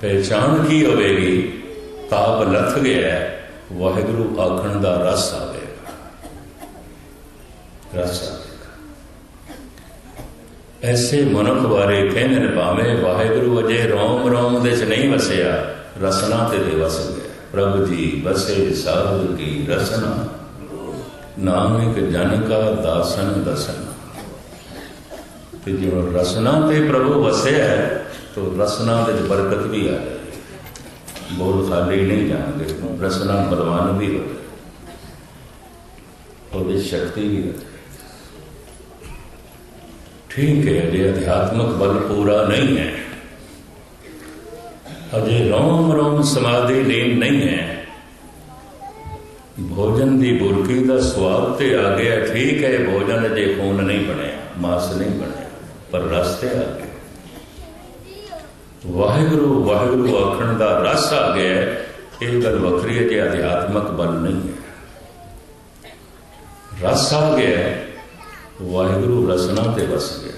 ਪਹਿਚਾਨ ਕੀ ਹੋਵੇਗੀ? ਤਾਪ ਲੱਥ ਗਿਆ ਵਾਹਿਗੁਰੂ ਆਖਣ ਦਾ ਰਸ ਆਵੇਗਾ। ਰਸ ਆਵੇਗਾ। ਐਸੇ ਮਨੁੱਖ ਬਾਰੇ ਕਹਿੰਦੇ ਨੇ ਭਾਵੇਂ ਵਾਹਿਗੁਰੂ ਅਜੇ ਰੋਮ ਰੋਮ ਦੇ ਚ ਨਹੀਂ ਵਸਿਆ, ਰਸਨਾ ਤੇ ਦੇ ਵਸ ਗਿਆ। ਪ੍ਰਭ ਜੀ ਵਸੇ ਸਾਧ ਕੀ ਰਸਨਾ? ਨਾਨਕ ਜਨ ਕਾ ਦਾਸਨ ਦਸਨ। ਤੇ ਜੋ ਰਸਨਾ ਤੇ ਪ੍ਰਭੂ ਵਸਿਆ ਹੈ ਤੋ ਰਸਨਾ ਵਿੱਚ ਬਰਕਤ ਵੀ ਆ ਜਾਏ। ਬੋਲ ਖਾਲੀ ਨਹੀਂ ਜਾਣਗੇ ਰਸਨਾ ਬਲਵਾਨ ਵੀ ਹੋ ਜਾਏ ਸ਼ਕਤੀ ਵੀ ਹੋ ਠੀਕ ਹੈ, ਜੇ ਅਧਿਆਤਮਕ ਬਲ ਪੂਰਾ ਨਹੀਂ ਹੈ, ਅਜੇ ਰੋਮ ਰੋਮ ਸਮਾਧੀ ਲੀਨ ਨਹੀਂ ਹੈ। ਭੋਜਨ ਦੀ ਬੁਰਕੀ ਦਾ ਸਵਾਦ ਤੇ ਆ ਗਿਆ, ਠੀਕ ਹੈ, ਭੋਜਨ ਜੇ ਖੂਨ ਨਹੀਂ ਬਣਿਆ, ਮਾਸ ਨਹੀਂ ਬਣਿਆ, ਪਰ ਰਸ ਤੇ ਆ ਗਿਆ। ਵਾਹਿਗੁਰੂ ਵਾਹਿਗੁਰੂ ਆਖਣ ਦਾ ਰਸ ਆ ਗਿਆ ਇਹ ਗੱਲ ਵੱਖਰੀ ਹੈ ਜੇ ਅਧਿਆਤਮਕ ਬਲ ਨਹੀਂ ਹੈ। ਰਸ ਆ ਗਿਆ ਵਾਹਿਗੁਰੂ ਰਸਨਾ ਤੇ ਵਸ ਗਿਆ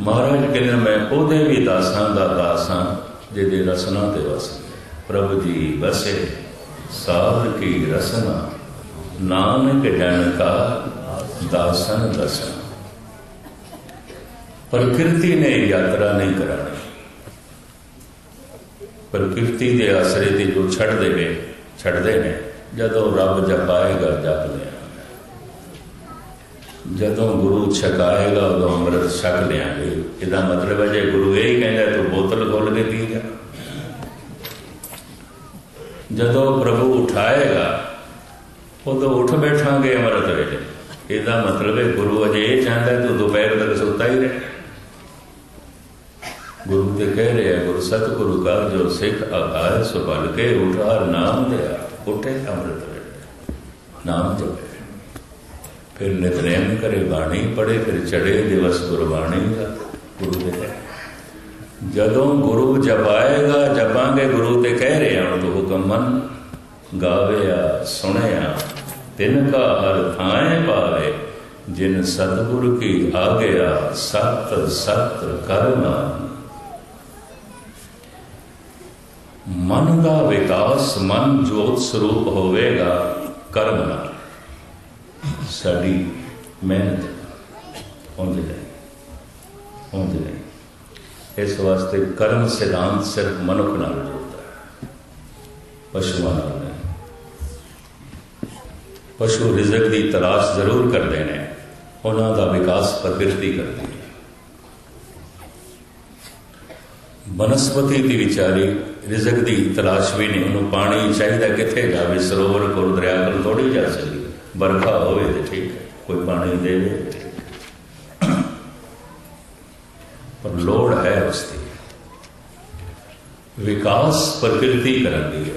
ਮਹਾਰਾਜ ਕਹਿੰਦੇ ਮੈਂ ਉਹਦੇ ਵੀ ਦਾਸਾਂ ਦਾ ਦਾਸ ਹਾਂ, ਜਿਹਦੇ ਰਸਨਾ ਤੇ ਵਸ ਗਿਆ ਪ੍ਰਭ ਜੀ ਵਸੇ ਸਾਧ ਕੀ ਰਸਨਾ, ਨਾਨਕ ਜਨ ਕਾ ਦਾਸਨ ਦਸਨ। ਪ੍ਰਕਿਰਤੀ ਨੇ ਯਾਤਰਾ ਨਹੀਂ ਕਰਾਣੀ। ਪ੍ਰਕਿਰਤੀ ਦੇ ਆਸਰੇ ਤੇ ਜੋ ਛੱਡ ਦੇਵੇ, ਛੱਡਦੇ ਨੇ, ਜਦੋਂ ਰੱਬ ਜਪਾਏਗਾ, ਜਪ ਲਿਆ। ਜਦੋਂ ਗੁਰੂ ਛਕਾਏਗਾ, ਉਦੋਂ ਅੰਮ੍ਰਿਤ ਛਕ ਲਿਆਂਗੇ। ਇਹਦਾ ਮਤਲਬ ਹੈ ਜੇ ਗੁਰੂ ਇਹ ਹੀ ਕਹਿੰਦਾ, ਤੂੰ ਬੋਤਲ ਖੋਲ ਕੇ ਪੀ ਜਾ। ਜਦੋਂ ਪ੍ਰਭੂ ਉਠਾਏਗਾ, ਉਦੋਂ ਉੱਠ ਬੈਠਾਂਗੇ ਅੰਮ੍ਰਿਤ ਵੇਲੇ। ਇਹਦਾ ਮਤਲਬ ਹੈ ਗੁਰੂ ਅਜੇ ਇਹ ਚਾਹੁੰਦਾ ਤੂੰ ਦੁਪਹਿਰ ਤੱਕ ਸੁੱਤਾ ਹੀ ਰਹੇ। ਗੁਰੂ ਤੇ ਕਹਿ ਰਿਹਾ ਗੁਰੂ ਸਤਿਗੁਰੂ ਕਾ ਜੋ ਸਿੱਖ ਆਏ ਸੋ ਬਲ ਕੇ ਉਠਾਰ ਨਾਮ ਦਿਆ ਉਠੇ ਅੰਮ੍ਰਿਤ ਵੇਲੇ। ਨਾਮ ਜਪੇ। ਫਿਰ ਨਿਤਨੇਮ ਕਰੇ ਬਾਣੀ ਪੜੇ ਫਿਰ ਚੜੇ ਦਿਵਸ ਗੁਰਬਾਣੀ ਦਾ ਗੁਰੂ ਦੇ ਕਹਿ ਜਦੋਂ ਗੁਰੂ ਜਪਾਏਗਾ, ਜਪਾਂਗੇ ਗੁਰੂ ਤੇ ਕਹਿ ਰਿਹਾ ਹੁਣ ਤੂੰ ਹੁਕਮ ਮੰਨ। ਗਾਵਿਆ ਸੁਣਿਆ ਤਿਨ ਕਾ ਹਰ ਥਾਏ ਪਾਵੇ, ਜਿਨ ਸਤਿਗੁਰ ਕੀ ਆਗਿਆ, ਸਤ ਸਤ ਕਰਨਾ ਮਨ ਦਾ ਵਿਕਾਸ, ਮਨ ਜੋਤ ਸਰੂਪ ਹੋਵੇਗਾ, ਕਰਮ ਨਾਲ। ਸਾਡੀ ਮਿਹਨਤ ਹੁੰਦੀ ਹੈ। ਹੁੰਦੀ ਹੈ। ਇਸ ਵਾਸਤੇ ਕਰਮ ਸਿਧਾਂਤ ਸਿਰਫ ਮਨੁੱਖ ਨਾਲ ਜੁੜਦਾ ਹੈ। ਪਸ਼ੂਆਂ ਨਾਲ ਨਹੀਂ। ਪਸ਼ੂ ਰਿਜ਼ਕ ਦੀ ਤਲਾਸ਼ ਜ਼ਰੂਰ ਕਰਦੇ ਨੇ। ਉਹਨਾਂ ਦਾ ਵਿਕਾਸ ਪ੍ਰਕਿਰਤੀ ਕਰਦੀ ਹੈ ਬਨਸਪਤੀ ਦੀ ਵਿਚਾਰੀ ਰਿਜ਼ਕ ਦੀ ਤਲਾਸ਼ ਵੀ ਨਹੀਂ, ਉਹਨੂੰ ਪਾਣੀ ਚਾਹੀਦਾ ਕਿੱਥੇ ਜਾਵੇ, ਸਰੋਵਰ ਕੋਲ ਦਰਿਆ ਕੋਲ ਥੋੜੀ ਜਾ ਸਕਦੀ। ਬਰਖਾ ਹੋਵੇ ਤੇ ਠੀਕ ਕੋਈ ਪਾਣੀ ਦੇਵੇ ਪਰ ਲੋੜ ਹੈ ਉਸ ਦੀ। ਵਿਕਾਸ ਪ੍ਰਕਿਰਤੀ ਕਰਨ ਦੀ ਹੈ।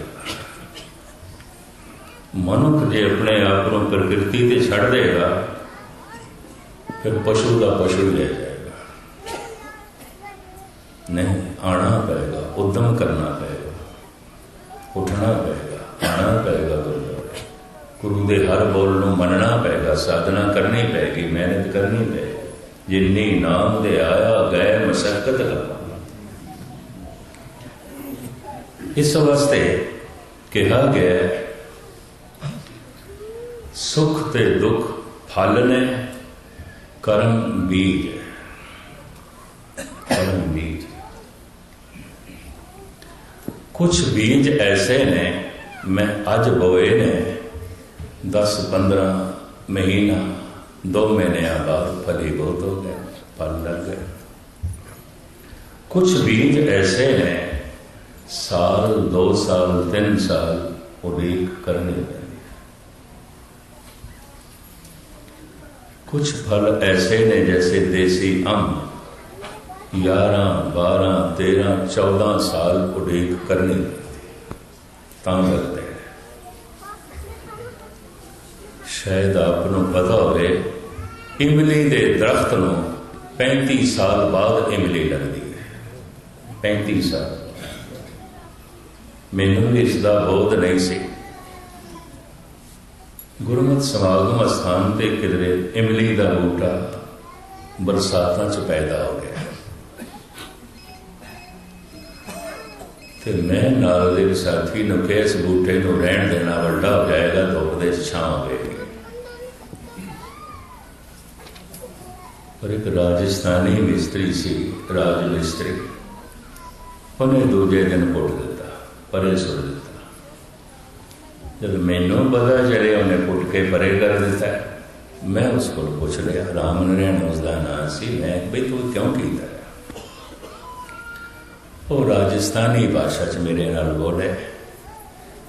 ਮਨੁੱਖ ਜੇ ਆਪਣੇ ਆਪ ਨੂੰ ਪ੍ਰਕਿਰਤੀ ਤੇ ਛੱਡ ਦੇਗਾ, ਫਿਰ ਪਸ਼ੂ ਦਾ ਪਸ਼ੂ ਹੀ ਰਹਿ ਜਾਏਗਾ। ਨਹੀਂ, ਆਣਾ ਪਏਗਾ ਉਦਮ ਕਰਨਾ ਪਏਗਾ, ਉੱਠਣਾ ਪਏਗਾ ਆਣਾ ਪਏਗਾ ਗੁਰਦੁਆਰੇ ਗੁਰੂ ਦੇ ਹਰ ਬੋਲ ਨੂੰ ਮੰਨਣਾ ਪਏਗਾ, ਸਾਧਨਾ ਕਰਨੀ ਪਏਗੀ, ਮਿਹਨਤ ਕਰਨੀ ਪਏਗੀ। ਜਿੰਨੀ ਨਾਮ ਦੇ ਆਇਆ, ਗਏ ਮਸਕਤ ਲਗਾ ਇਸ ਵਾਸਤੇ ਕਿਹਾ ਗਿਆ ਸੁਖ ਤੇ ਦੁੱਖ ਫਲ ਨੇ, ਕਰਮ ਬੀਜ ਕਰਮ ਬੀਜ ਕੁਝ ਬੀਜ ਐਸੇ ਨੇ, ਮੈਂ ਅੱਜ ਬੋਏ ਨੇ। 10 15 ਮਹੀਨਾ ਦੋ ਮਹੀਨਿਆਂ ਬਾਅਦ ਫਲੀ ਬਹੁਤ ਹੋ ਗਏ ਫਲ ਲੱਗ ਗਏ। ਕੁਝ ਬੀਜ ਐਸੇ ਨੇ, ਸਾਲ 2 ਸਾਲ 3 ਸਾਲ ਉਡੀਕ ਕਰਨੇ ਪੈਂਦੇ। ਕੁਝ ਫਲ ਐਸੇ ਨੇ ਜੈਸੇ ਦੇਸੀ ਅੰਬ 11 12 13 14 ਸਾਲ ਉਡੀਕ ਕਰਨੀ। ਤਾਂ ਲੱਗਦੇ ਸ਼ਾਇਦ ਆਪ ਨੂੰ ਪਤਾ ਹੋਵੇ, ਇਮਲੀ ਦੇ ਦਰਖਤ ਨੂੰ 35 ਸਾਲ ਬਾਅਦ ਇਮਲੀ ਲੱਗਦੀ ਹੈ। 35 ਸਾਲ। ਮੈਨੂੰ ਵੀ ਇਸ ਦਾ ਬੋਧ ਨਹੀਂ ਸੀ। ਗੁਰਮਤ ਸਮਾਗਮ ਸਥਾਨ ਤੇ ਕਿਧਰੇ ਇਮਲੀ ਦਾ ਬੂਟਾ ਬਰਸਾਤਾਂ 'ਚ ਪੈਦਾ ਹੋ ਗਿਆ। ਤੇ ਮੈਂ ਨਾਲ ਦੇ ਸਾਥੀ ਨੂੰ ਕਿਹਾ ਇਸ ਬੂਟੇ ਨੂੰ ਰਹਿਣ ਦੇਣਾ ਵੱਡਾ ਹੋ ਜਾਏਗਾ ਧੁੱਪ ਦੇ ਛਾਂ ਹੋਵੇਗੀ ਪਰ ਇੱਕ ਰਾਜਸਥਾਨੀ ਮਿਸਤਰੀ ਸੀ ਰਾਜ ਮਿਸਤਰੀ ਉਹਨੇ ਦੂਜੇ ਦਿਨ ਪੁੱਟ ਦਿੱਤਾ, ਪਰੇ ਸੁੱਟ ਦਿੱਤਾ। ਜਦ ਮੈਨੂੰ ਪਤਾ ਚੱਲਿਆ, ਉਹਨੇ ਪੁੱਟ ਕੇ ਪਰੇ ਕਰ ਦਿੱਤਾ। ਮੈਂ ਉਸ ਕੋਲ ਪੁੱਛ ਲਿਆ, ਰਾਮ ਨਰੈਣ ਉਸ ਦਾ ਨਾਂ ਸੀ? ਮੈਂ ਬਈ ਤੂੰ ਕਿਉਂ ਕੀਤਾ? ਉਹ ਰਾਜਸਥਾਨੀ ਭਾਸ਼ਾ 'ਚ ਮੇਰੇ ਨਾਲ ਬੋਲੇ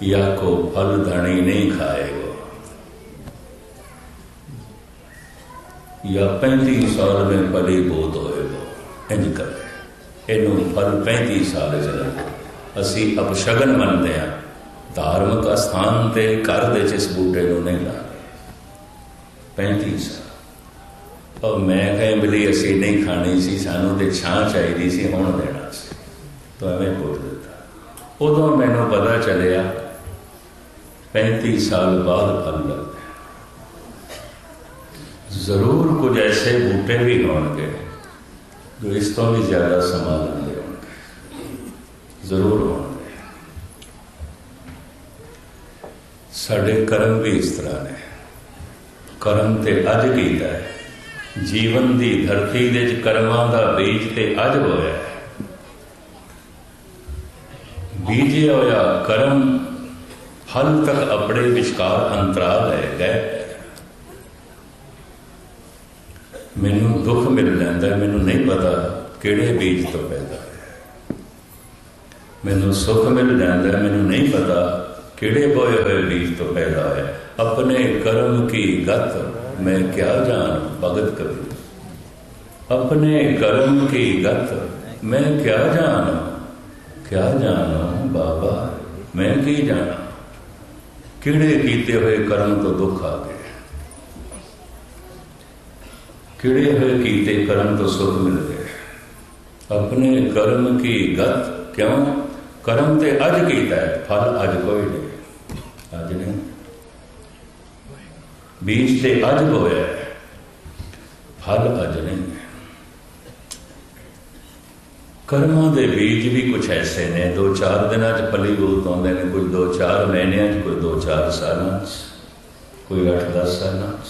ਯਾ ਕੋ ਫਲ ਦਾਣੀ ਨਹੀਂ ਖਾਏਗਾ। ਯਾ 35 ਸਾਲ ਮੈਂ ਬੜੀ ਬੋਤ ਹੋਏਗਾ। ਇੰਜ ਕਰੇ ਇਹਨੂੰ ਫਲ 35 ਸਾਲ ਜਨਮ ਅਸੀਂ ਅਪਸ਼ਗਨ ਮੰਨਦੇ ਆ। ਧਾਰਮਿਕ ਸਥਾਨ ਤੇ ਘਰ ਦੇ ਜਿਸ ਬੂਟੇ ਨੂੰ ਨਹੀਂ ਲਾ 35 ਸਾਲ। ਮੈਂ ਕਹੇ, ਬਲੀ ਅਸੀਂ ਨਹੀਂ ਖਾਣੀ ਸੀ, ਸਾਨੂੰ ਤੇ ਛਾਂ ਚਾਹੀਦੀ ਸੀ, ਹੁਣ ਦੇਣਾ। ਤਾਂ ਐਵੇਂ ਬੋਲ ਦਿੱਤਾ। ਉਦੋਂ ਮੈਨੂੰ ਪਤਾ ਚੱਲਿਆ 35 ਸਾਲ ਬਾਅਦ ਫਲ ਲੱਗਦਾ ਜ਼ਰੂਰ ਕੁਝ ਐਸੇ ਬੂਟੇ ਵੀ ਹੋਣਗੇ ਜੋ ਇਸ ਤੋਂ ਵੀ ਜ਼ਿਆਦਾ ਸਮਾਂ ਲੈਂਦੇ ਹੋਣਗੇ ਜ਼ਰੂਰ ਹੋਣਗੇ। ਸਾਡੇ ਕਰਮ ਵੀ ਇਸ ਤਰ੍ਹਾਂ ਨੇ। ਕਰਮ ਤੇ ਅੱਜ ਕੀਤਾ ਹੈ। ਜੀਵਨ ਦੀ ਧਰਤੀ ਦੇ ਵਿੱਚ ਕਰਮਾਂ ਦਾ ਬੀਜ ਤੇ ਅੱਜ ਹੋਇਆ ਹੈ। ਬੀਜਿਆ ਹੋਇਆ ਕਰਮ ਫਲ ਤੱਕ ਆਪਣੇ ਵਿਚਕਾਰ ਅੰਤਰਾਲ ਹੈ ਗਏ ਮੈਨੂੰ ਦੁੱਖ ਮਿਲ ਜਾਂਦਾ, ਮੈਨੂੰ ਨਹੀਂ ਪਤਾ ਕਿਹੜੇ ਬੀਜ ਤੋਂ ਪੈਦਾ ਹੋਇਆ ਮੈਨੂੰ ਸੁੱਖ ਮਿਲ ਜਾਂਦਾ, ਮੈਨੂੰ ਨਹੀਂ ਪਤਾ ਕਿਹੜੇ ਬੋਏ ਹੋਏ ਬੀਜ ਤੋਂ ਪੈਦਾ ਹੋਇਆ ਆਪਣੇ ਕਰਮ ਕੀ ਗਤ ਮੈਂ ਕਿਆ ਜਾਣ, ਭਗਤ ਕਬੀਰ ਆਪਣੇ ਕਰਮ ਕੀ ਗਤ ਮੈਂ ਕਿਆ ਜਾਣ ਕਿਆ ਜਾਣ? ਬਾਬਾ, ਮੈਂ ਕੀ ਜਾਣਾ? ਕਿਹੜੇ ਕੀਤੇ ਹੋਏ ਕਰਮ ਤੋਂ ਦੁੱਖ ਆ ਗਏ? ਕਿਹੜੇ ਹੋਏ ਕੀਤੇ ਕਰਮ ਤੋਂ ਸੁਖ ਮਿਲ ਗਏ? ਆਪਣੇ ਕਰਮ ਕੀ ਗਤ ਕਿਉਂ? ਕਰਮ ਤੇ ਅੱਜ ਕੀਤਾ ਹੈ, ਫਲ ਅੱਜ ਕੋਈ ਨਹੀਂ। ਅੱਜ ਨਹੀਂ। ਬੀਜ ਤੇ ਅੱਜ ਹੋਇਆ ਫਲ ਅੱਜ ਨਹੀਂ। ਕਰਮਾਂ ਦੇ ਬੀਜ ਵੀ ਕੁਝ ਐਸੇ ਨੇ, ਦੋ ਚਾਰ ਦਿਨਾਂ ਚ ਪਲੀ ਬੂਤ ਆਉਂਦੇ ਨੇ ਕੋਈ ਦੋ ਚਾਰ ਮਹੀਨਿਆਂ ਚ ਕੋਈ ਦੋ ਚਾਰ ਸਾਲਾਂ ਚ, ਕੋਈ 8-10 ਸਾਲਾਂ ਚ।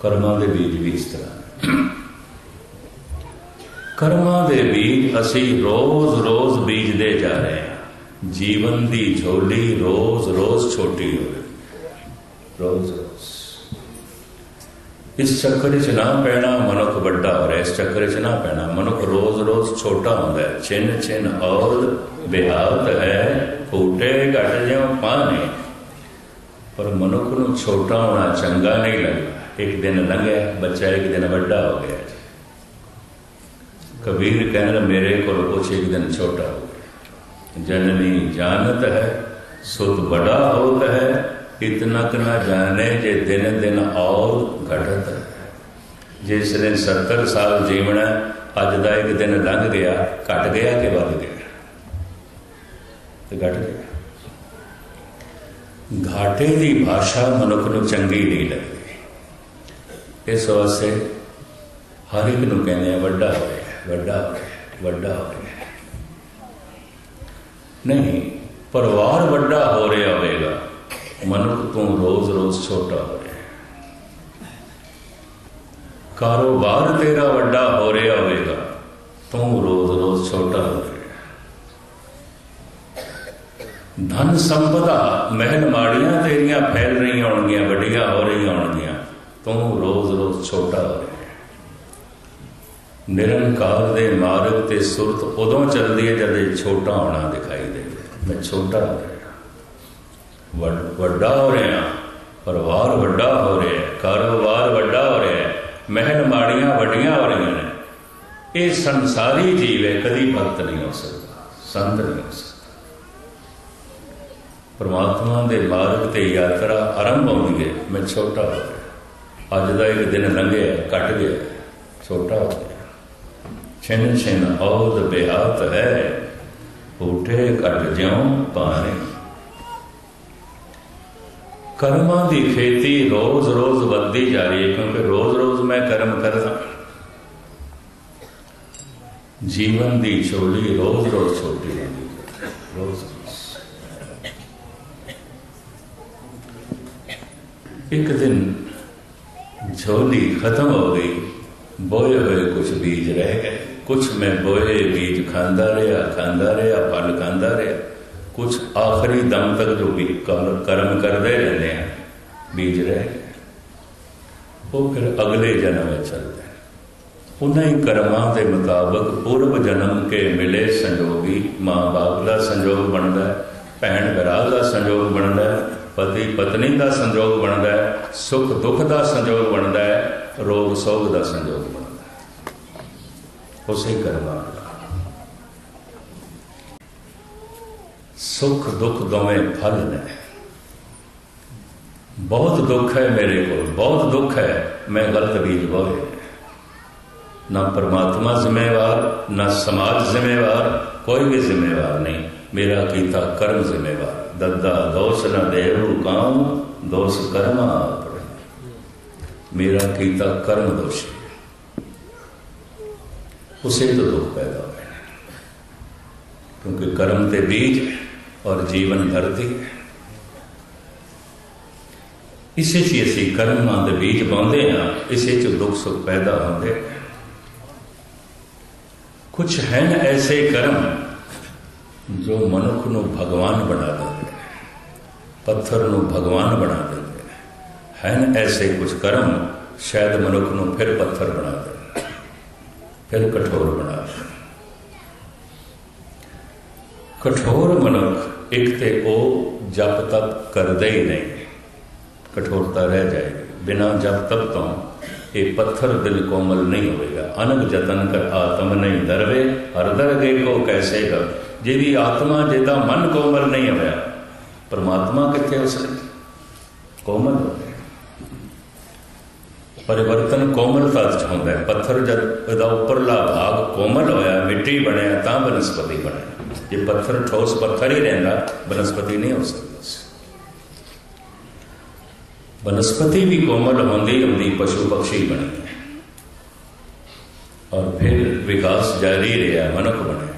ਕਰਮਾਂ ਦੇ ਬੀਜ ਵੀ ਇਸ ਤਰ੍ਹਾਂ ਕਰਮਾਂ ਦੇ ਬੀਜ ਅਸੀਂ ਰੋਜ਼-ਰੋਜ਼ ਬੀਜਦੇ ਜਾ ਰਹੇ ਹਾਂ। ਜੀਵਨ ਦੀ ਝੋਲੀ ਰੋਜ਼-ਰੋਜ਼ ਛੋਟੀ ਹੋ ਰਹੀ ਰੋਜ਼-ਰੋਜ਼ ਇਸ ਚੱਕਰ ਚ ਨਾ ਪੈਣਾ ਮਨੁੱਖ ਵੱਡਾ ਹੋ ਰਿਹਾ ਇਸ ਚੱਕਰ ਵਿੱਚ ਨਾ ਪੈਣਾ ਮਨੁੱਖ ਰੋਜ਼-ਰੋਜ਼ ਛੋਟਾ ਹੁੰਦਾ ਹੈ। ਚਿੰਨ ਚਿੰਨ ਔਰ ਬਿਹਾਤ ਹੈ ਫੂਟੇ ਘਟ ਜਿਉ ਪਾਣੀ। ਪਰ ਮਨੁੱਖ ਨੂੰ ਛੋਟਾ ਹੋਣਾ ਚੰਗਾ ਨਹੀਂ ਲੱਗਦਾ। ਇੱਕ ਦਿਨ ਲੰਘਿਆ, ਬੱਚਾ ਇੱਕ ਦਿਨ ਵੱਡਾ ਹੋ ਗਿਆ ਕਬੀਰ ਕਹਿੰਦਾ, ਮੇਰੇ ਕੋਲ ਪੁੱਛ ਇੱਕ ਦਿਨ ਛੋਟਾ ਹੋ ਗਿਆ। ਜਨਨੀ ਜਾਣਤ ਹੈ ਸੁਤ ਬੜਾ ਹੋਤ ਹੈ ਇਤਨਾ ਕ ਨਾ ਜਾਣੇ ਜੇ ਦਿਨ ਦਿਨ ਔਰ ਘਟਤ ਹੈ ਜਿਸ ਦਿਨ 70 ਸਾਲ ਜੀਵਣਾ ਅੱਜ ਦਾ ਇੱਕ ਦਿਨ ਲੰਘ ਗਿਆ, ਘਟ ਗਿਆ ਕਿ ਵੱਧ ਗਿਆ? ਤੇ ਘਟ ਗਿਆ। ਘਾਟੇ ਦੀ ਭਾਸ਼ਾ ਮਨੁੱਖ ਨੂੰ ਚੰਗੀ ਨਹੀਂ ਲੱਗਦੀ। ਇਸ ਵਾਸਤੇ ਹਰ ਇੱਕ ਨੂੰ ਕਹਿੰਦੇ ਆ, ਵੱਡਾ ਹੋ ਗਿਆ, ਵੱਡਾ ਹੋ ਗਿਆ, ਵੱਡਾ ਹੋ ਗਿਆ। ਨਹੀਂ, ਪਰਿਵਾਰ ਵੱਡਾ ਹੋ ਰਿਹਾ ਹੋਵੇਗਾ। ਮਨੁੱਖ ਤੋਂ ਰੋਜ਼-ਰੋਜ਼ ਛੋਟਾ ਹੋ ਰਿਹਾ ਕਾਰੋਬਾਰ ਤੇਰਾ ਵੱਡਾ ਹੋ ਰਿਹਾ ਹੋਵੇਗਾ, ਤੂੰ ਰੋਜ਼-ਰੋਜ਼ ਛੋਟਾ ਹੋ ਰਿਹਾ ਧਨ ਸੰਪਦਾ ਮਹਿਲ ਮਾੜੀਆਂ ਤੇਰੀਆਂ ਫੈਲ ਰਹੀਆਂ ਹੋਣਗੀਆਂ, ਵੱਡੀਆਂ ਹੋ ਰਹੀਆਂ ਹੋਣਗੀਆਂ, ਤੂੰ ਰੋਜ਼-ਰੋਜ਼ ਛੋਟਾ ਹੋ ਰਿਹਾ ਨਿਰੰਕਾਰ ਦੇ ਮਾਰਗ ਤੇ ਸੁਰਤ ਉਦੋਂ ਚੱਲਦੀ ਹੈ ਜਦ ਇਹ ਛੋਟਾ ਹੋਣਾ ਦਿਖਾਈ ਦੇਵੇ ਮੈਂ ਛੋਟਾ ਹੋ ਰਿਹਾ ਵੱਡਾ ਹੋ ਰਿਹਾ, ਪਰਿਵਾਰ ਵੱਡਾ ਹੋ ਰਿਹਾ ਕਾਰੋਬਾਰ ਵੱਡਾ ਹੋ ਰਿਹਾ, ਮਹਿਲ ਮਾੜੀਆਂ ਵੱਡੀਆਂ ਹੋ ਰਹੀਆਂ ਨੇ। ਇਹ ਸੰਸਾਰੀ ਜੀਵ ਹੈ, ਕਦੀ ਭਗਤ ਨਹੀਂ ਹੋ ਸਕਦਾ, ਸੰਤ ਨਹੀਂ ਹੋ ਸਕਦਾ। ਪਰਮਾਤਮਾ ਦੇ ਮਾਰਗ ਤੇ ਯਾਤਰਾ ਆਰੰਭ ਹੁੰਦੀ ਹੈ, ਮੈਂ ਛੋਟਾ ਹੋ ਗਿਆ। ਅੱਜ ਦਾ ਇੱਕ ਦਿਨ ਲੰਘਿਆ, ਕੱਟ ਗਿਆ, ਛੋਟਾ ਹੋ ਗਿਆ। ਛਿਨ ਛਿਨ ਔਦ ਬਿਹਾਤ ਹੈ ਉਠੇ ਕੱਟ ਜਿਉ ਪਾਣੀ। ਕਰਮਾਂ ਦੀ ਖੇਤੀ ਰੋਜ਼-ਰੋਜ਼ ਵੱਧਦੀ ਜਾ ਰਹੀ ਹੈ, ਕਿਉਂਕਿ ਰੋਜ਼-ਰੋਜ਼ ਮੈਂ ਕਰਮ ਕਰਦਾ ਜੀਵਨ ਦੀ ਝੋਲੀ ਰੋਜ਼ ਰੋਜ਼ ਛੋਟੀ ਹੁੰਦੀ ਹੈ। ਰੋਜ਼ ਇੱਕ ਦਿਨ ਝੋਲੀ ਖਤਮ ਹੋ ਗਈ, ਬੋਏ ਹੋਏ ਕੁਝ ਬੀਜ ਰਹਿ ਗਏ। ਕੁਝ ਮੈਂ ਬੋਏ ਬੀਜ ਖਾਂਦਾ ਰਿਹਾ ਖਾਂਦਾ ਰਿਹਾ, ਫਲ ਖਾਂਦਾ ਰਿਹਾ। ਕੁਝ ਆਖਰੀ ਦਮ ਤੱਕ ਜੋ ਵੀ ਕਰਮ ਕਰਦੇ ਰਹਿੰਦੇ ਆ, ਬੀਜ ਰਹੇ ਉਹ ਫਿਰ ਅਗਲੇ ਜਨਮ ਵਿੱਚ ਚੱਲਦੇ ਉਹਨਾਂ ਹੀ ਕਰਮਾਂ ਦੇ ਮੁਤਾਬਕ ਪੂਰਵ ਜਨਮ ਕੇ ਮਿਲੇ ਸੰਜੋਗੀ ਮਾਂ-ਬਾਪ ਦਾ ਸੰਜੋਗ ਬਣਦਾ ਹੈ, ਭੈਣ ਭਰਾ ਦਾ ਸੰਜੋਗ ਬਣਦਾ ਹੈ, ਪਤੀ ਪਤਨੀ ਦਾ ਸੰਜੋਗ ਬਣਦਾ ਹੈ, ਸੁਖ ਦੁੱਖ ਦਾ ਸੰਜੋਗ ਬਣਦਾ ਹੈ, ਰੋਗ ਸੋਗ ਦਾ ਸੰਜੋਗ ਬਣਦਾ ਹੈ। ਉਸੇ ਕਰਮਾਂ ਸੁਖ ਦੁੱਖ ਦੋਵੇਂ ਫਲ ਨੇ। ਬਹੁਤ ਦੁੱਖ ਹੈ ਮੇਰੇ ਕੋਲ, ਬਹੁਤ ਦੁੱਖ ਹੈ, ਮੈਂ ਗਲਤ ਬੀਜ ਬੋਏ ਨਾ ਪਰਮਾਤਮਾ ਜ਼ਿੰਮੇਵਾਰ, ਨਾ ਸਮਾਜ ਜ਼ਿੰਮੇਵਾਰ, ਕੋਈ ਵੀ ਜ਼ਿੰਮੇਵਾਰ ਨਹੀਂ। ਮੇਰਾ ਕੀਤਾ ਕਰਮ ਜ਼ਿੰਮੇਵਾਰ। ਦੱਦਾ ਦੋਸ਼ ਨਾ ਦੇਵ ਕਾਮ, ਦੋਸ਼ ਕਰਮਾ ਆਪਰੇ ਮੇਰਾ ਕੀਤਾ ਕਰਮ ਦੋਸ਼ੀ ਉਸੇ ਤੋਂ ਦੁੱਖ ਪੈਦਾ ਹੋਏ ਨੇ ਕਿਉਂਕਿ ਕਰਮ ਤੇ ਬੀਜ ਹੈ। ਔਰ ਜੀਵਨ ਧਰਤੀ ਹੈ ਇਸੇ 'ਚ ਅਸੀਂ ਕਰਮਾਂ ਦੇ ਬੀਜ ਪਾਉਂਦੇ ਹਾਂ, ਇਸੇ 'ਚ ਦੁੱਖ ਸੁੱਖ ਪੈਦਾ ਹੁੰਦੇ ਨੇ। ਕੁਝ ਹਨ ਐਸੇ ਕਰਮ ਜੋ ਮਨੁੱਖ ਨੂੰ ਭਗਵਾਨ ਬਣਾ ਦਿੰਦੇ ਪੱਥਰ ਨੂੰ ਭਗਵਾਨ ਬਣਾ ਦਿੰਦੇ ਨੇ ਹਨ ਐਸੇ ਕੁਝ ਕਰਮ, ਸ਼ਾਇਦ ਮਨੁੱਖ ਨੂੰ ਫਿਰ ਪੱਥਰ ਬਣਾ ਦਿੰਦੇ ਫਿਰ ਕਠੋਰ ਬਣਾ ਦੇਣ ਕਠੋਰ ਮਨੁੱਖ, ਇੱਕ ਤੇ ਉਹ ਜਪ ਤਪ ਕਰਦਾ ਹੀ ਨਹੀਂ। ਕਠੋਰਤਾ ਰਹਿ ਜਾਏਗੀ। ਬਿਨਾਂ ਜਪ ਤਪ ਤੋਂ ਇਹ ਪੱਥਰ ਦਿਲ ਕੋਮਲ ਨਹੀਂ ਹੋਵੇਗਾ। ਅਨਗ ਜਤਨ ਕਰ ਆਤਮ ਨਹੀਂ ਦਰਵੇ, ਹਰ ਦਰਗੇ ਕੋ ਕੈਸੇ ਕਰ ਜਿਹਦੀ ਆਤਮਾ ਜਿਹਦਾ ਮਨ ਕੋਮਲ ਨਹੀਂ ਹੋਇਆ, ਪਰਮਾਤਮਾ ਕਿੱਥੇ ਉਸ ਕੋਮਲ ਹੋ ਪਰਿਵਰਤਨ ਕੋਮਲਤਾ ਚ ਹੁੰਦਾ ਹੈ। ਪੱਥਰ ਜਦ ਇਹਦਾ ਉੱਪਰਲਾ ਭਾਗ ਕੋਮਲ ਹੋਇਆ, ਮਿੱਟੀ ਬਣਿਆ, ਤਾਂ ਬਨਸਪਤੀ ਬਣਿਆ। ਜੇ ਪੱਥਰ ਠੋਸ ਪੱਥਰ ਹੀ ਰਹਿੰਦਾ, ਬਨਸਪਤੀ ਨਹੀਂ ਹੋ ਸਕਦਾ ਬਨਸਪਤੀ ਵੀ ਕੋਮਲ ਹੁੰਦੀ ਹੁੰਦੀ ਪਸ਼ੂ ਪਕਸ਼ੀ ਬਣੀ। ਔਰ ਫਿਰ ਵਿਕਾਸ ਜਾਰੀ ਰਿਹਾ, ਮਨੁੱਖ ਬਣਿਆ।